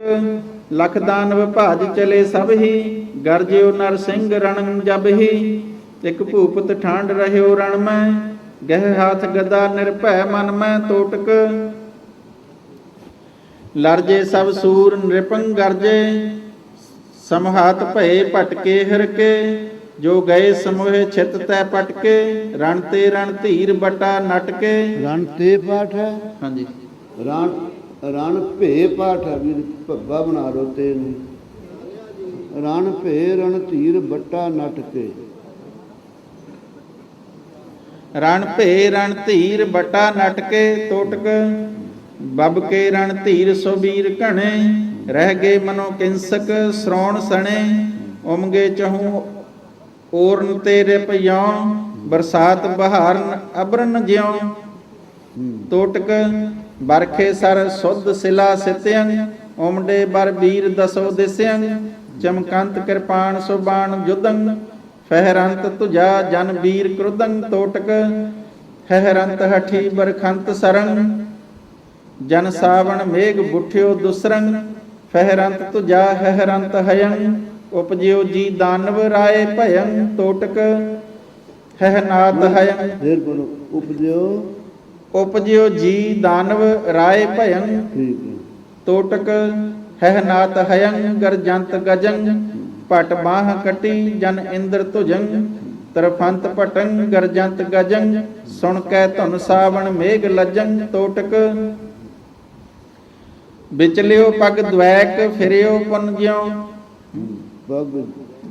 ਲਖ ਦਾਨਵ ਭਾਜ ਚਲੇ ਸਭ ਹੀ ਗਰਜਿਓ ਨਰ ਸਿੰਘ ਰਣ ਜਬ ਹੀ। ਇਕ ਭੂਪਤ ਠਾਂਡ ਰਹਿਓ ਰਣ ਮੈਂ ਗਹਿ ਹਾਥ ਗਦਾ ਨਿਰਭੈ ਮਨ ਮੈਂ ਤੋਟਕ। ਲਰਜੇ ਸਭ ਸੂਰ ਨਿਰਪੰਗ ਗਰਜੇ ਸਮਹਾਤ ਭਏ ਭਟਕੇ ਹਿਰਕੇ। ਜੋ ਗਏ ਸਮੋਹੇ ਛਿਤ ਤੈ ਪਟਕੇ ਰਣ ਤੇ ਰਣ ਧੀਰ ਬਟਾ ਨਟਕੇ। ਰਣ ਤੇ ਪਾਠ ਹਾਂਜੀ। ਰਣ ਰਣ ਭੇ ਪਾਠ ਹੈ ਭੱਬਾ ਬਣਾ ਲੋ ਤੇ ਨੂੰ ਰਣ ਭੇ ਰਣ ਧੀਰ ਬੱਟਾ ਨਟ ਕੇ। ਰਣ ਭੇ ਰਣ ਧੀਰ ਬਟਾ ਨਟਕੇ ਤੋਟਕ, ਬੱਬ ਕੇ ਰਣ ਧੀਰ ਸੁਬੀਰ ਘਣੇ, ਰਹਿ ਗਏ ਮਨੋ ਕਿੰਸਕ ਸ੍ਰੌਣ ਸਣੇ, ਉਮਗੇ ਚਹੂ ਓਰਨ ਤੇਰੇ ਪਿਉ ਬਰਸਾਤ ਬਹਾਰਨ ਅਬਰਨ ਜਿਉ ਤੋਟਕ ਬਰਖੇ ਸਰ ਸੁਧ ਸਿਲਾ ਸਿਤਿਅੰ ਓਮਡੇ ਬਰ ਵੀਰ ਦਸੋ ਦਿਸਿਅੰ ਚਮਕੰਤ ਕਿਰਪਾਨ ਸੁਬਾਨ ਜੁਦੰ ਫਹਿਰੰਤ ਤੁਜਾ ਜਨ ਵੀਰ ਕ੍ਰੁਦੰ ਤੋਟਕ ਫਹਿਰੰਤ ਹਠੀ ਬਰਖੰਤ ਸਰੰ ਜਨ ਸਾਵਣ ਮੇਘ ਬੁੱਠਿਓ ਦੁਸਰੰ ਫਹਿਰੰਤ ਤੁਜਾ ਹਹਿਰੰਤ ਹਯੰ, ਉਪਜਿਓ ਜੀ ਦਾਨਵ ਰਾਏ ਭਯੰ, ਤੋਟਕ ਹਹਿਨਾਤ ਹਯੰ। ਫਿਰ ਬੋਲੋ ਉਪਜਿਓ ਉਪਜਿਓ ਜੀ ਦਾਨਵ ਰਾਏ ਭਯੰ। ਠੀਕ ਹੈ। ਤੋਟਕ ਹਹਿਨਾਤ ਹਯੰ ਗਰਜੰਤ ਗਜੰ। ਪਟ ਬਾਹ ਕਟੀ ਜਨ ਇੰਦਰ ਤੁਜੰ। ਤਰਫੰਤ ਪਟੰ ਗਰਜੰਤ ਗਜੰ। ਸੁਣ ਕੈ ਧੁਨ ਸਾਵਣ ਮੇਘ ਲਜੰ। ਤੋਟਕ ਵਿਚਲਿਓ ਪਗ ਦ્વੈਕ ਫਿਰਿਓ ਪੁਨ ਜਿਉ। ਬਗ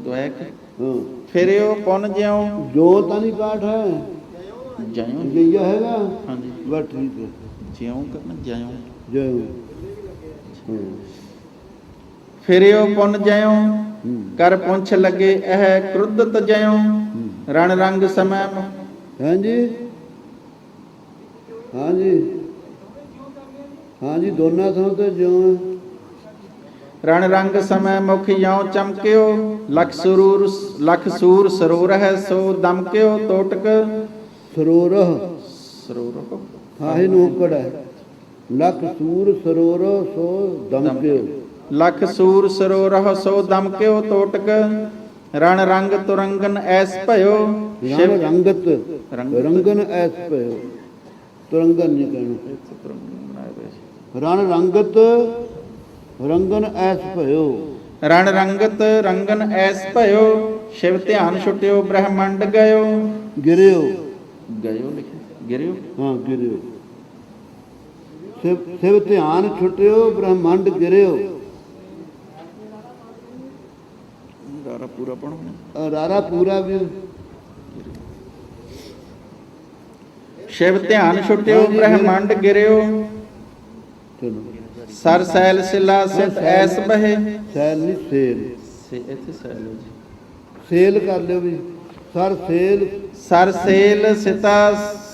ਦ્વੈਕ ਹਾਂ। ਫਿਰਿਓ ਪੁਨ ਜਿਉ। ਜੋ ਤਾਂ ਨਹੀਂ ਪਾਠ ਹੈ। ਜਿਉ ਜਈਆ ਹੈਗਾ ਹਾਂਜੀ ਬਸ ਠੀਕ ਹੈ ਜਿਉ ਕਰਨਾ ਜਿਉ ਜੈ ਹਾਂ ਫਿਰਿਓ ਪੁਨ ਜਿਉ ਹੂੰ। ਕਰ ਪੁੰਛ ਲਗੇ ਇਹ ਕ੍ਰੁੱਧਤ ਜਿਉ ਰਣ ਰੰਗ ਸਮੈ ਹਾਂਜੀ ਹਾਂਜੀ ਹਾਂਜੀ ਦੋਨਾਂ ਥਾਂ ਤੇ ਜਿਉਂ ਰਣ ਰੰਗ ਸਮੈ ਮੁਖ ਯਉ ਚਮਕਿਓ ਲਖ ਸਰੂਰ ਲਖ ਸੂਰ ਸਰੂਰ ਹੈ ਸੋ ਦਮਕਿਓ ਤੋਟਕ ਸਰੋਰਹ। ਸਰੂਰ ਹਾਹੇ ਨੋਕੜ ਹੈ। ਲਖ ਸੂਰ ਸਰੋਰ ਸੋ ਦਮਕਿਓ। ਲਖ ਸੂਰ ਸਰੂਰ ਸੋ ਦਮਕਿਓ ਤੋਟਕ। ਰਣ ਰੰਗ ਤੁਰੰਗਨ ਐਸ ਭਇਓ। ਸ਼ਿਵ ਰੰਗਤ ਰੰਗ- ਰੰਗਨ ਐਸ ਪਇਓ ਤੁਰੰਗਨ ਨਹੀਂ ਕਹਿਣਾ। ਰਣ ਰੰਗਤ ਰੰਗਨ ਐਸ ਭਇਓ। ਰਣ ਰੰਗਤ ਰੰਗਨ ਐਸ ਭਇਓ। ਸ਼ਿਵ ਧਿਆਨ ਛੁਟਿਓ ਬ੍ਰਹਮੰਡ ਗਇਓ। ਗਿਰਿਓ। ਗਇਓ ਲਿਖਿਆ ਗਿਰਿਓ ਹਾਂ? ਗਿਰਿਓ ਸਿਵ ਸਿਵ ਧਿਆਨ ਛੁਟਿਓ ਬ੍ਰਹਮੰਡ ਗਿਰਿਓ ਦਾਰਾ ਪੂਰਾ ਪੜੋ ਅ, ਰਾਰਾ ਪੂਰਾ ਵੀ ਸ਼ਿਵ ਧਿਆਨ ਛੁਟਿਓ ਹਾਂਜੀ, ਬ੍ਰਹਮੰਡ ਗਿਰਿਓ ਚਲੋ। ਸਰ ਸੈਲ ਸਿਲਾ ਸਿਤ ਐਸ ਬਹਿ। ਸੈਲ ਨਹੀਂ ਸੇਲ। ਸੇ ਇੱਥੇ ਸੈਲ ਹੈ ਜੀ। ਸੇਲ ਕਰ ਲਿਓ ਵੀ। ਸਰ ਸੇਲ ਸਰ ਸੇਲ ਸਿਤਾ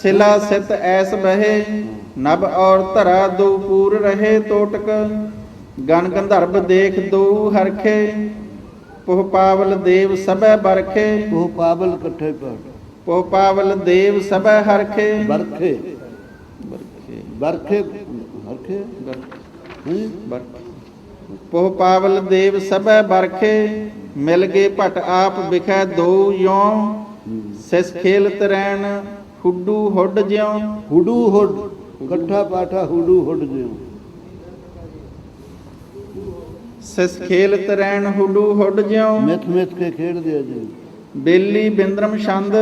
ਸਿਲਾ ਸਿਤ ਐਸ ਬਹਿ ਨਭ ਔਰ ਧਰਾ ਦੋ ਪੂਰ ਰਹੇ ਤੋਟਕ ਗਨ ਗੰਧਰਬ ਦੇਖ ਦੋ ਹਰਖੇ ਪੁਹ ਪਾਵਲ ਦੇਵ ਸਭੈ ਬਰਖੇ ਉਹ ਪਾਬਲ ਇਕੱਠੇ ਪੜ ਪੁਹ ਪਾਵਲ ਦੇਵ ਸਭੈ ਹਰਖੇ। ਬਰਖੇ। ਬਰਖੇ। ਬਰਖੇ ਹਰਖੇ? ਹਾਂਜੀ ਪੋਹ ਪਾਵਲ ਦੇਵ ਸਭੈ ਬਰਖੇ ਮਿਲ ਗਏ ਭਟ ਆਪ ਵਿਖੈ ਦੋ ਯੋ ਸਿਸ ਖੇਲ ਤਰੈਣ ਹੁੱਡੂ ਹੁੱਡ ਜਿਉ। ਹੁਡੂ ਹੁਡ ਇਕੱਠਾ ਪਾਠਾ ਹੁਡੂ ਹੁਡ ਜਿਉ। ਸਿਸ ਖੇਲ ਤਰੈਣ ਹੁੱਡੂ ਹੁੱਡ ਜਿਉ। ਮਿੱਥ ਮਿੱਥ ਕੇ ਖੇਡਦੇ ਆ ਜੀ। ਬੇਲੀ ਬਿੰਦਰਮ ਛੰਦ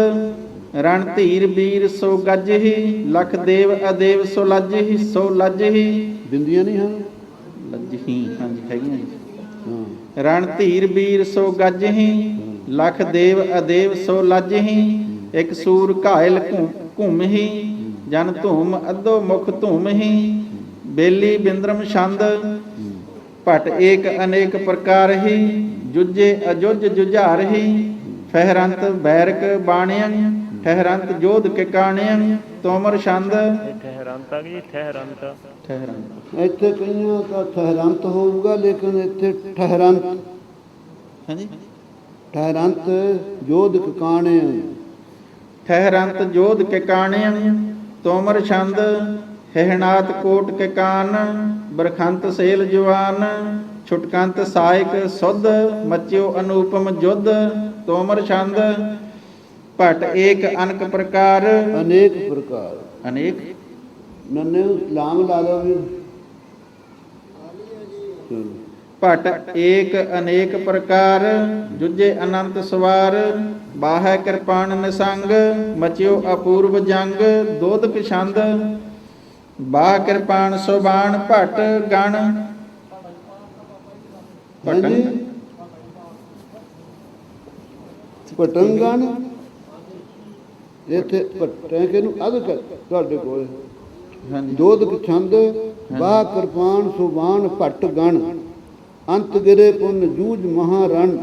ਰਣ ਧੀਰ ਵੀਰ ਸੋ ਗੱਜ ਹੀ। ਲਖ ਦੇਵ ਅਦੇਵ ਸੋ ਲੱਜ ਹੀ ਸੋ ਲੱਜ ਹੀ। ਬਿੰਦੀਆਂ ਨਹੀਂ ਹਨ? ਲੱਜ ਹੀ ਹਾਂਜੀ ਹੈਗੀਆਂ ਜੀ। ਹਾਂ। ਰਣ ਧੀਰ ਵੀਰ ਸੋ ਗੱਜ ਲਖ ਦੇਵ ਅਦੇਵ ਸੋ ਲੱਜ ਇਕ ਸੂਰ ਘਾਇਲ ਘੁ- ਜਨ ਧੂਮ ਅੱਧੋ ਮੁਖ ਧੂਮ ਬੇਲੀ ਬਿੰਦਰਮ ਛੰਦ, ਭਟ ਏਕ ਅਨੇਕ ਪ੍ਰਕਾਰ ਜੁਜੇ ਅਜੁਜ ਜੁਝਾਰ ਫਹਿਰੰਤ ਬੈਰਕ ਬਾਣਿਯੰ ਠਹਿਰੰਤ ਜੋਧ ਕੇ ਕਾਣਿਯੰ ਤੋਮਰ ਛੰਦ। ਠਹਿਰੰਤ ਆ ਗਈ ਠਹਿਰੰਤ। ਠਹਿਰੰਤ ਇੱਥੇ ਕਈਆਂ ਦਾ ਠਹਿਰੰਤ ਹੋਊਗਾ ਲੇਕਿਨ ਇੱਥੇ ਠਹਿਰੰਤ। ਹਾਂਜੀ? ਠਹਿਰੰਤ ਜੋਧ ਕਾਣੇ ਠਹਿਰੰਤ ਜੋਧ ਕੇ ਕਾਣਿਯੰ ਤੋਮਰ ਛੰਦ ਹਿਹਨਾਤ ਕੋਟ ਕੇ ਕਾਨ ਬਰਖੰਤ ਸੇਲ ਜਵਾਨ ਛੁਟਕੰਤ ਸਾਇਕ ਸੁਧ ਮਚਿਓ ਅਨੂਪਮ ਜੁਧ ਤੋਮਰ ਛੰਦ ਭਟ ਏਕ ਅਨਕ ਪ੍ਰਕਾਰ। ਅਨੇਕ ਪ੍ਰਕਾਰ। ਅਨੇਕ ਨੰਨੇ ਲਾਮ ਲਾ ਲਓ ਵੀ। ਭਟ ਏਕ ਅਨੇਕ ਪ੍ਰਕਾਰ ਜੁਜੇ ਅਨੰਤ ਸਵਾਰ ਬਾਹੈ ਕਿਰਪਾਨ ਨਿਸੰਗ ਮਚਿਓ ਅਪੂਰਵ ਜੰਗ ਦੋਧ ਪਿਛੰਦ। ਬਾਹ ਕਿਰਪਾਨ ਸੁਬਾਨ ਭਟ ਗਣ। ਭਟੰ। ਹਾਂਜੀ। ਪਟੰਗਨ ਇੱਥੇ ਪਟੇ ਕੇ ਨੂੰ ਅਧ ਕਰ ਤੁਹਾਡੇ ਕੋਲ। ਦੋਧ ਛੰਦ ਬਾਹ ਕਿਰਪਾਨ ਸੁਬਾਨ ਭਟ ਗਣ। ਅੰਤ ਗਿਰੇ ਪੁੰਨ ਜੂਝ ਮਹਾਰਣ।